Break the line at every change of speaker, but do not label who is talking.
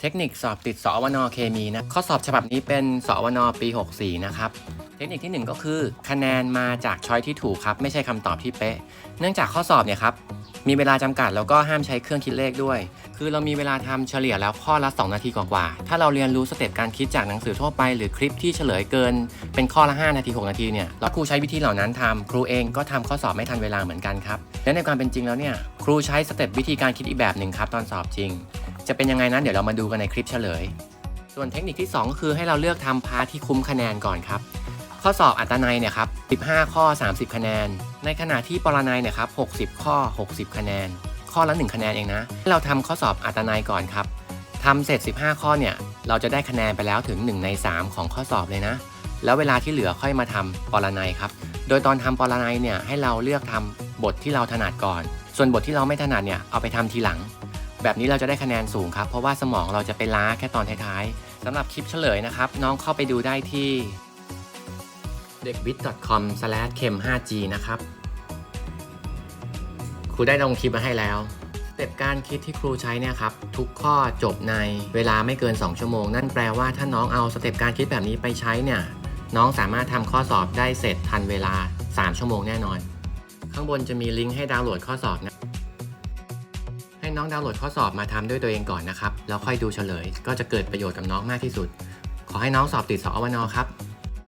เทคนิคสอบติดสอวนเคมีนะข้อสอบฉบับนี้เป็นสอวนปี 64 นะครับเทคนิคที่ 1 ก็คือ คะแนนมาจากช้อยที่ถูกครับ ไม่ใช่คำตอบที่เป๊ะ เนื่องจากข้อสอบเนี่ยครับ มีเวลาจำกัดแล้วก็ห้ามใช้เครื่องคิดเลขด้วย คือเรามีเวลาทำเฉลี่ยแล้วข้อละ 2 นาทีกว่าๆถ้าเราเรียนรู้สเต็ปการคิดจากหนังสือทั่วไป หรือคลิปที่เฉลยเกิน เป็นข้อละ 5 นาที 6 นาทีเนี่ยแล้วครูใช้วิธีเหล่านั้นทำครูเองก็ทำข้อสอบไม่ทันเวลาเหมือนกันครับและในความเป็นจริงแล้วเนี่ยครูใช้สเต็ปวิธีการคิดอีกแบบหนึ่งครับตอนสอบจริง จะเป็นยังไงนั้นเดี๋ยวเรามาดูกันในคลิปเฉลย ส่วนเทคนิคที่2ก็คือให้เราเลือกทำพาร์ทที่คุ้มคะแนนก่อนครับ ข้อสอบอัตนัยเนี่ยครับ15 ข้อ 30 คะแนน ในขณะที่ปรนัยเนี่ยครับ60 ข้อ 60 คะแนน ข้อละ 1 คะแนนเองนะ เราทำข้อสอบอัตนัยก่อนครับทำเสร็จ 15 ข้อเนี่ยเราจะได้คะแนนไปแล้วถึง 1 ใน 3 ของข้อสอบเลยนะ แล้วเวลาที่เหลือค่อยมาทำปรนัยครับ โดยตอนทำปรนัยเนี่ยให้เราเลือกทำบทที่เราถนัดก่อน ส่วนบทที่เราไม่ถนัดเนี่ยเอาไปทำทีหลัง แบบนี้เราจะได้คะแนนสูงครับ เพราะว่าสมองเราจะไปล้าแค่ตอนท้ายๆสำหรับคลิปเฉลยนะครับ น้องเข้าไปดูได้ที่เด็กบิ t c o m เข็ม 5G นะครับครูได้ลงคลิปมาให้แล้วสเต็ปการคิดที่ครูใช้เนี่ยครับ ทุกข้อจบในเวลาไม่เกิน 2 ชั่วโมง นั่นแปลว่าถ้าน้องเอาสเต็ปการคิดแบบนี้ไปใช้เนี่ย น้องสามารถทำข้อสอบได้เสร็จทันเวลา 3 ชั่วโมงแน่นอน ข้างบนจะมีลิงก์ให้ดาวน์โหลดข้อสอบนะ ให้น้องดาวน์โหลดข้อสอบมาทำด้วยตัวเองก่อนนะครับ แล้วค่อยดูเฉลย ก็จะเกิดประโยชน์กับน้องมากที่สุด ขอให้น้องสอบติดสอวนอครับ